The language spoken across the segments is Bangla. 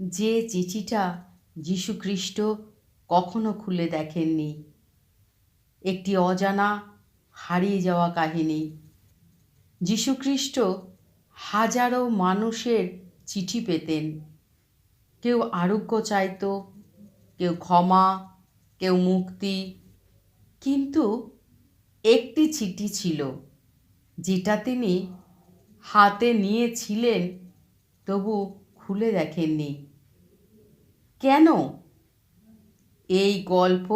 যে চিঠিটা যীশুখ্রিস্ট কখনো খুলে দেখেননি। একটি অজানা হারিয়ে যাওয়া কাহিনী। যীশুখ্রিস্ট হাজারো মানুষের চিঠি পেতেন। কেউ আরোগ্য চাইতো, কেউ ক্ষমা, কেউ মুক্তি। কিন্তু একটি চিঠি ছিল, যেটা তিনি হাতে নিয়েছিলেন, তবু খুলে দেখেননি। কেন? এই গল্প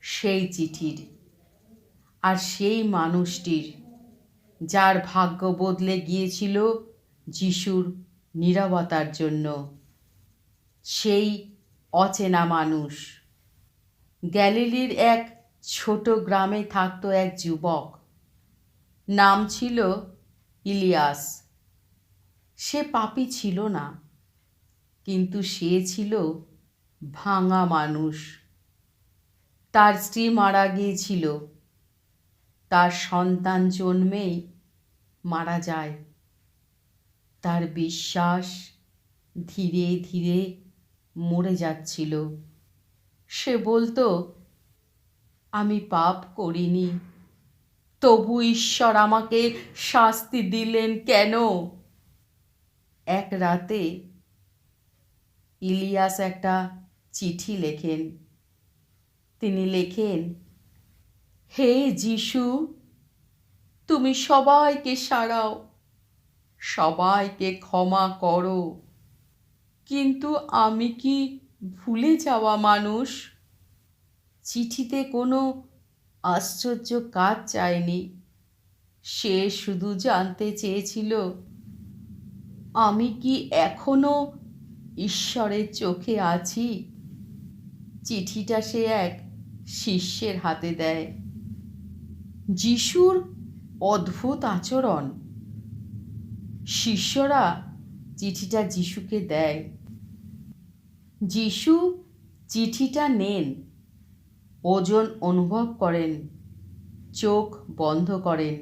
সেই চিঠির আর সেই মানুষটির, যার ভাগ্য বদলে গিয়েছিল যিশুর নিরবতার জন্য। সেই অচেনা মানুষ। গ্যালিলির এক ছোট গ্রামে থাকতো এক যুবক। নাম ছিল ইলিয়াস। সে পাপি ছিল না। কিন্তু সে ছিল ভাঙা মানুষ। তার স্ত্রী মারা গিয়েছিল। তার সন্তান জন্মেই মারা যায়। তার বিশ্বাস ধীরে ধীরে মরে যাচ্ছিল। সে বলতো, আমি পাপ করিনি। তবু ঈশ্বর আমাকে শাস্তি দিলেন কেন? এক রাতে ইলিয়াস একটা চিঠি লেখেন। তিনি লেখেন, হে যিশু, তুমি সবাইকে সারাও সবাইকে ক্ষমা করো। কিন্তু আমি কি ভুলে যাওয়া মানুষ? চিঠিতে কোনো আশ্চর্য কাজ চায়নি। সে শুধু জানতে চেয়েছিল, আমি কি এখনও ঈশ্বরের চোখে আছি। চিঠিটা সে এক শিষ্যের হাতে দেয়। যিশুর অদ্ভুত আচরণ। শিষ্যরা চিঠিটা যিশুকে দেয়। যিশু চিঠিটা নেন, ওজন অনুভব করেন, চোখ বন্ধ করেন,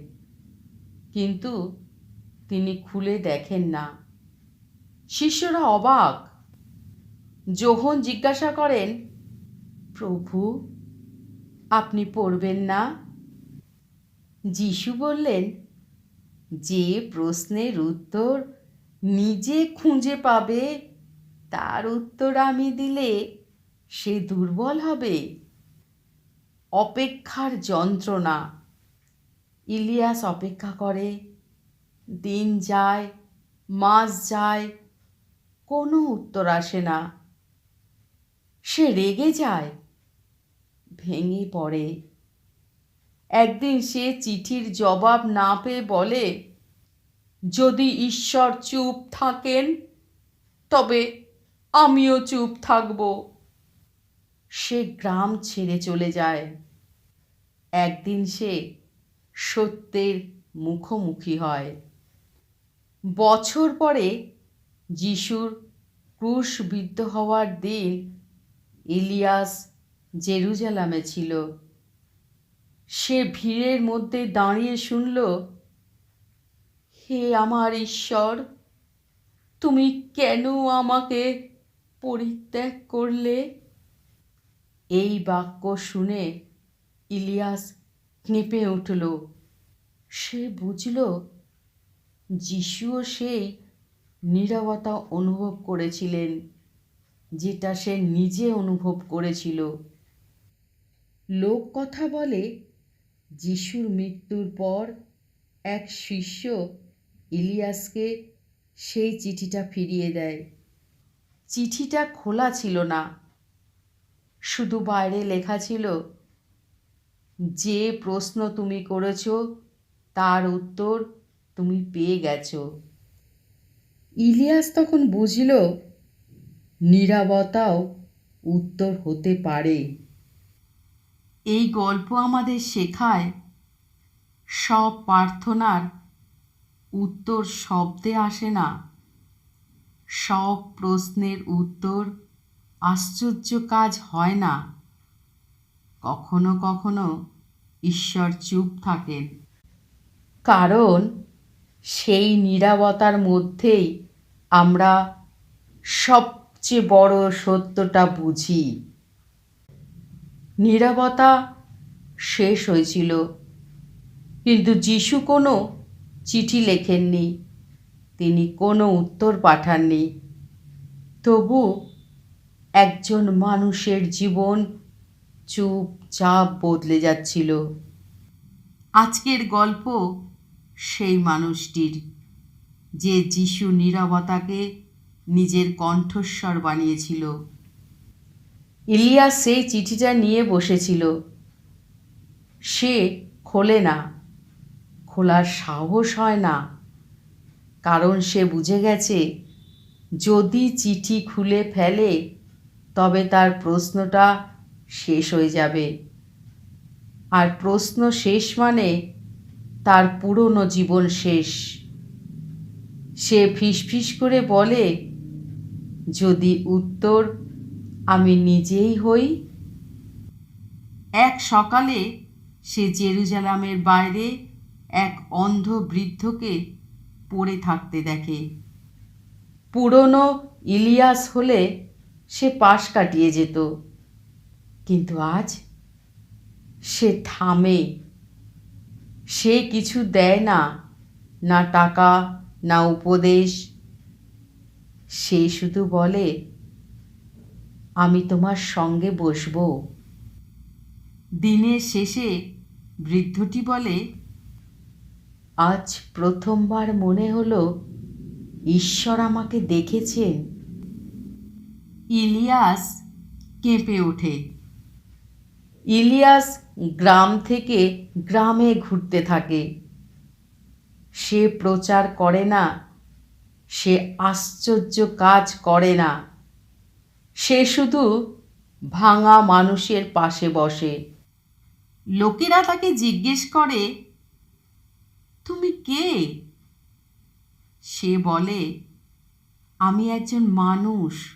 কিন্তু তিনি খুলে দেখেন না। শিষ্যরা অবাক যোহন জিজ্ঞাসা করেন, প্রভু, আপনি পড়বেন না? যিশু বললেন, যে প্রশ্নের উত্তর নিজে খুঁজে পাবে, তার উত্তর আমি দিলে সে দুর্বল হবে। অপেক্ষার যন্ত্রণা। ইলিয়াস অপেক্ষা করে, দিন যায়, মাস যায়, কোনো উত্তর আসে না। সে রেগে যায়। ভেঙে পড়ে। একদিন সে চিঠির জবাব না পেয়ে বলে, যদি ঈশ্বর চুপ থাকেন, তবে আমিও চুপ থাকব। সে গ্রাম ছেড়ে চলে যায়। একদিন সে সত্যের মুখোমুখি হয়। বছর পরে যিশুর ক্রুশবিদ্ধ হওয়ার দিন ইলিয়াস জেরুজালামে ছিল। সে ভিড়ের মধ্যে দাঁড়িয়ে শুনল, হে আমার ঈশ্বর, তুমি কেন আমাকে পরিত্যাগ করলে? এই বাক্য শুনে ইলিয়াস কেঁপে উঠল। সে বুঝল, যিশুও সেই নীরবতা অনুভব করেছিলেন। যেটা সে নিজে অনুভব করেছিল। লোক কথা বলে, যিশুর মৃত্যুর পর এক শিষ্য ইলিয়াসকে সেই চিঠিটা ফিরিয়ে দেয়। চিঠিটা খোলা ছিল না। শুধু বাইরে লেখা ছিল, যে প্রশ্ন তুমি করেছ, তার উত্তর তুমি পেয়ে গেছো। ইলিয়াস তখন বুঝল নিরাবতাও উত্তর হতে পারে। এই গল্প আমাদের শেখায় সব প্রার্থনার উত্তর শব্দে আসে না। সব প্রশ্নের উত্তর আশ্চর্য কাজ হয় না। কখনো কখনো ঈশ্বর চুপ থাকেন। কারণ সেই নীরবতার মধ্যেই আমরা সব সবচেয়ে বড় সত্যটা বুঝি। নীরবতা শেষ হয়েছিল। কিন্তু যিশু কোনো চিঠি লেখেননি, তিনি কোনো উত্তর পাঠাননি। তবু একজন মানুষের জীবন চুপচাপ বদলে যাচ্ছিল। আজকের গল্প সেই মানুষটির, যে যিশু নীরবতাকে নিজের কণ্ঠস্বর বানিয়েছিল। ইলিয়াস সেই চিঠিটা নিয়ে বসেছিল। সে খোলে না। খোলার সাহস হয় না। কারণ সে বুঝে গেছে, যদি চিঠি খুলে ফেলে, তবে তার প্রশ্নটা শেষ হয়ে যাবে। আর প্রশ্ন শেষ মানে তার পুরনো জীবন শেষ। সে ফিসফিস করে বলে যদি উত্তর, আমি নিজেই হই। এক সকালে সে জেরুজালামের বাইরে এক অন্ধ বৃদ্ধকে পড়ে থাকতে দেখে। পুরনো ইলিয়াস হলে সে পাশ কাটিয়ে যেত। কিন্তু আজ সে থামে। সে কিছু দেয় না না টাকা, না উপদেশ সে শুধু বলে, আমি তোমার সঙ্গে বসবো। দিনের শেষে বৃদ্ধটি বলে, আজ প্রথমবার মনে হলো ঈশ্বর আমাকে দেখেছেন। ইলিয়াস কেঁপে ওঠে। ইলিয়াস গ্রাম থেকে গ্রামে ঘুরতে থাকে। সে প্রচার করে না সে আশ্চর্য কাজ করে না। সে শুধু ভাঙা মানুষের পাশে বসে। লোকেরা তাকে জিজ্ঞেস করে, তুমি কে? সে বলে, আমি একজন মানুষ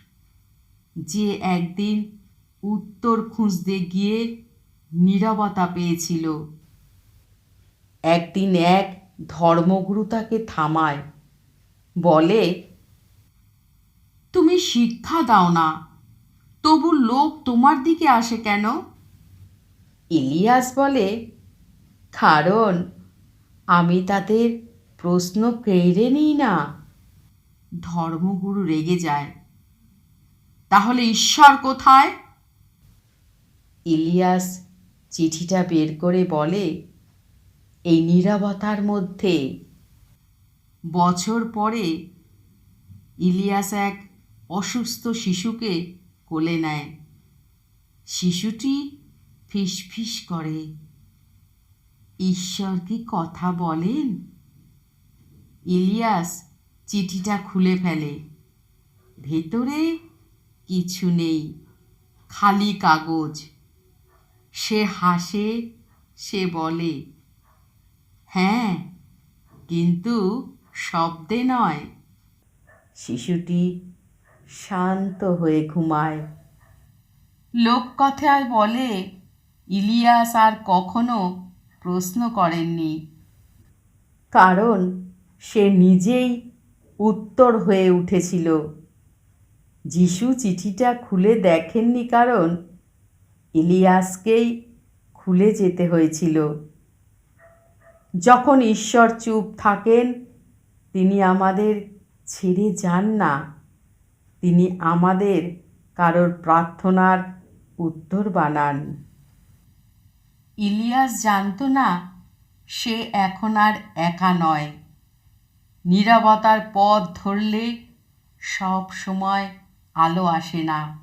যে একদিন উত্তর খুঁজতে গিয়ে নীরবতা পেয়েছিল। একদিন এক ধর্মগুরু তাকে থামায়। বলে, তুমি শিক্ষা দাও না, তবু লোক তোমার দিকে আসে কেন? ইলিয়াস বলে, কারণ আমি তাদের প্রশ্ন কেড়ে নিই না। ধর্মগুরু রেগে যায়, তাহলে ঈশ্বর কোথায়? ইলিয়াস চিঠিটা বের করে বলে, এই নীরবতার মধ্যে। বছর পরে ইলিয়াস এক অসুস্থ শিশুকে কোলে নেয়। শিশুটি ফিসফিস করে। ঈশ্বর কি কথা বলেন? ইলিয়াস চিঠিটা খুলে ফেলে। ভেতরে কিছু নেই, খালি কাগজ। সে হাসে, সে বলে হ্যাঁ কিন্তু শব্দে নয়। শিশুটি শান্ত হয়ে ঘুমায়। লোককথায় বলে ইলিয়াস আর কখনো প্রশ্ন করেননি। কারণ সে নিজেই উত্তর হয়ে উঠেছিল। যিশু চিঠিটা খুলে দেখেননি কারণ ইলিয়াসকেই খুলে যেতে হয়েছিল। যখন ঈশ্বর চুপ থাকেন তিনি আমাদের ছেড়ে যান না। তিনি আমাদের কারোর প্রার্থনার উত্তর বানান। ইলিয়াস জানতো না, সে এখন আর একা নয়। নীরবতার পথ ধরলে সব সময় আলো আসে না।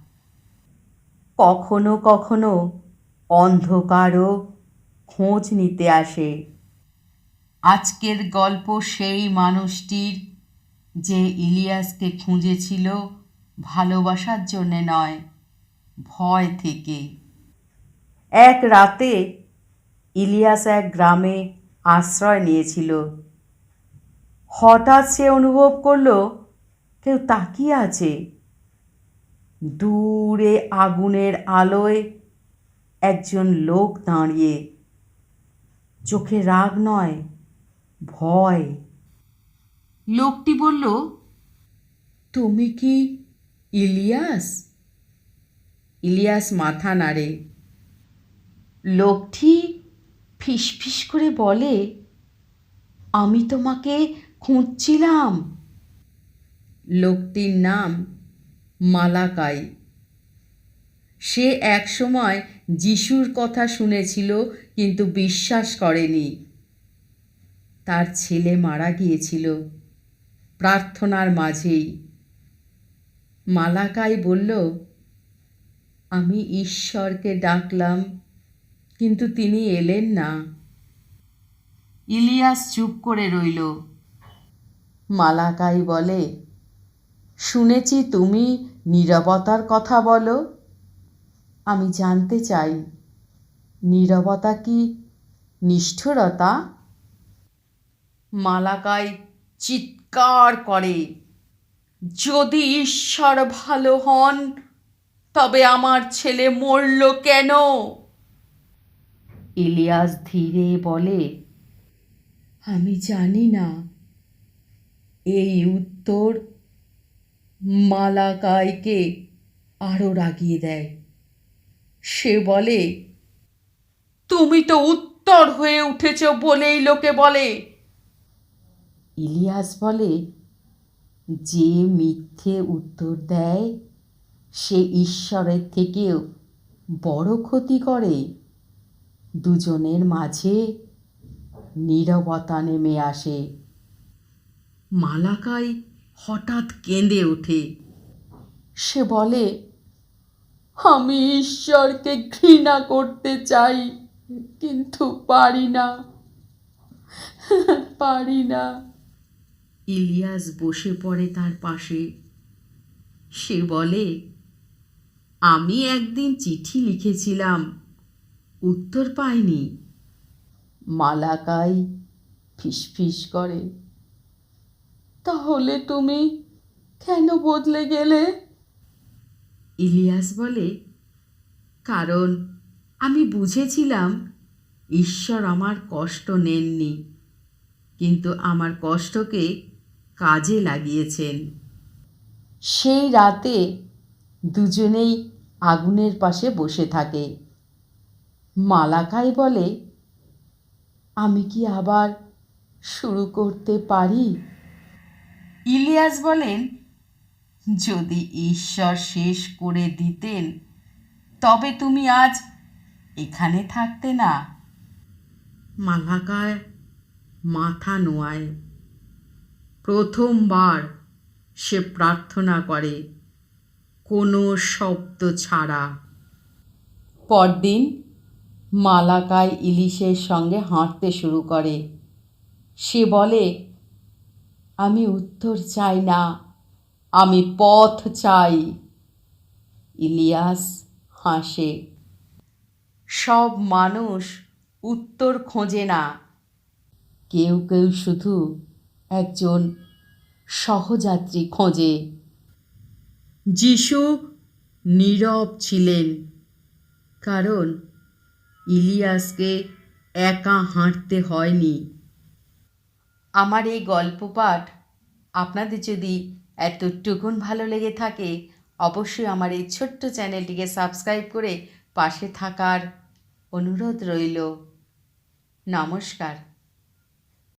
কখনো কখনো অন্ধকারও খোঁজ নিতে আসে। আজকের গল্প সেই মানুষটির যে ইলিয়াসকে খুঁজেছিল ভালোবাসার জন্যে নয়, ভয় থেকে। এক রাতে ইলিয়াস এক গ্রামে আশ্রয় নিয়েছিল। হঠাৎ সে অনুভব করল, কেউ তাকিয়ে আছে। দূরে আগুনের আলোয় একজন লোক দাঁড়িয়ে। চোখে রাগ নয় ভয়। লোকটি বলল তুমি কি ইলিয়াস? ইলিয়াস মাথা নাড়ে। লোকটি ফিসফিস করে বলে আমি তোমাকে খুঁজছিলাম। লোকটির নাম মালাকাই। সে একসময় যিশুর কথা শুনেছিল কিন্তু বিশ্বাস করেনি। তার ছেলে মারা গিয়েছিল। প্রার্থনার মাঝেই মালাকাই বলল, আমি ঈশ্বরকে ডাকলাম, কিন্তু তিনি এলেন না। ইলিয়াস চুপ করে রইল। মালাকাই বলে, শুনেছি তুমি নীরবতার কথা বলো। আমি জানতে চাই, নীরবতা কি নিষ্ঠুরতা মালাকাই চিৎকার করে, যদি ঈশ্বর ভালো হন, তবে আমার ছেলে মরল কেন? ইলিয়াস ধীরে বলে, আমি জানি না। এই উত্তর মালাকাইকে আরও রাগিয়ে দেয়। সে বলে, তুমি তো উত্তর হয়ে উঠেছ বলেই লোকে বলে। ইলিয়াস বলে, যে মিথ্যে উত্তর দেয়, সে ঈশ্বরের থেকেও বড় ক্ষতি করে। দুজনের মাঝে নীরবতা নেমে আসে। মালাকাই হঠাৎ কেঁদে ওঠে। সে বলে, আমি ঈশ্বরকে ঘৃণা করতে চাই, কিন্তু পারি না পারি না। ইলিয়াস বসে পড়ে তার পাশে। সে বলে আমি একদিন চিঠি লিখেছিলাম উত্তর পাইনি। মালাকাই ফিসফিস করে তাহলে তুমি কেন বদলে গেলে? ইলিয়াস বলে কারণ আমি বুঝেছিলাম ঈশ্বর আমার কষ্ট নেননি কিন্তু আমার কষ্টকে কাজে লাগিয়েছেন। সেই রাতে দুজনেই আগুনের পাশে বসে থাকে। মালাকাই বলে আমি কি আবার শুরু করতে পারি? ইলিয়াস বলেন যদি ঈশ্বর শেষ করে দিতেন তবে তুমি আজ এখানে থাকতে না। মালাকায় মাথা নোয়ায়। প্রথমবার সে প্রার্থনা করে কোনো শব্দ ছাড়া। পরদিন মালাকায় ইলিশের সঙ্গে হাঁটতে শুরু করে। সে বলে আমি উত্তর চাই না আমি পথ চাই। ইলিয়াস হাসে। সব মানুষ উত্তর খোঁজে না। কেউ কেউ শুধু একজন সহযাত্রী খোঁজে। যিশু নীরব ছিলেন, কারণ ইলিয়াসকে একা হাঁটতে হয়নি। আমার এই গল্প পাঠ আপনাদের যদি এতটুকুন ভালো লেগে থাকে, অবশ্যই আমার এই ছোট্ট চ্যানেলটিকে সাবস্ক্রাইব করে পাশে থাকার অনুরোধ রইল। নমস্কার।